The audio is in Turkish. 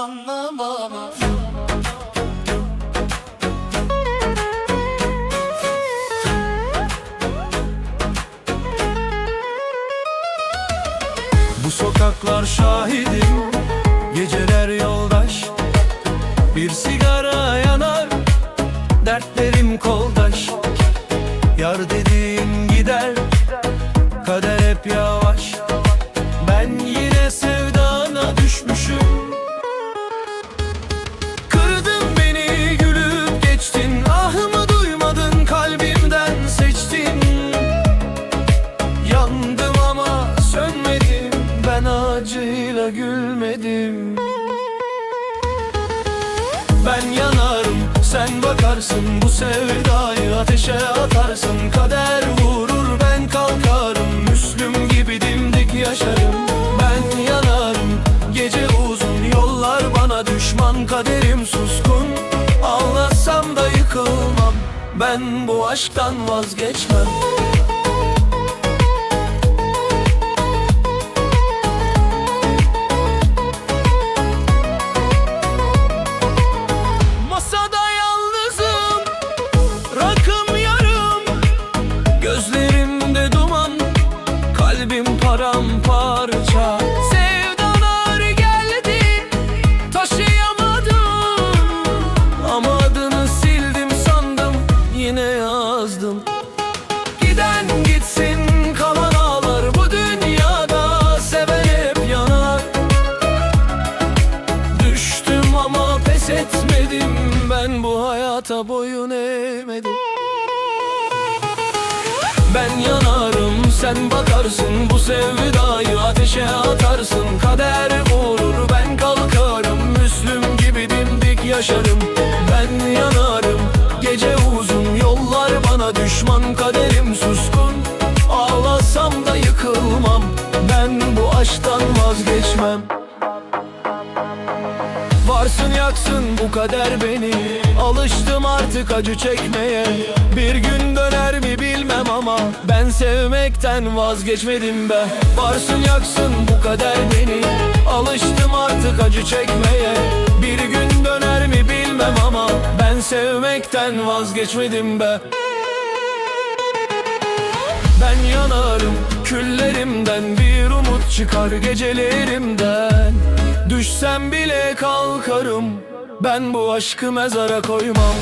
anlamam Bu sokaklar şahidim Geceler yoldaş. Bir sigara yanar Dertlerim koldaş. Yar dediğin gider Kader hep yavaş acıyla gülmedim. Ben yanarım sen bakarsın Bu sevdayı ateşe atarsın. Kader vurur ben kalkarım Müslüm gibi dimdik yaşarım. Ben yanarım gece uzun Yollar bana düşman kaderim suskun. Ağlasam da yıkılmam Ben bu aşktan vazgeçmem yazdım. Giden gitsin kalan ağlar Bu dünyada seven hep yanar. Düştüm ama pes etmedim Ben bu hayata boyun eğmedim. Ben yanarım sen bakarsın Bu sevdayı ateşe atarsın. Kader vurur ben kalkarım Müslüm gibi dimdik yaşarım vazgeçmem. Varsın yaksın bu kader beni. Alıştım artık acı çekmeye. Bir gün döner mi bilmem ama Ben sevmekten vazgeçmedim be. Varsın yaksın bu kader beni. Alıştım artık acı çekmeye. Bir gün döner mi bilmem ama Ben sevmekten vazgeçmedim be. Ben yanarım küllerimden bir çıkar gecelerimden. Düşsem bile kalkarım. Ben bu aşkı mezara koymam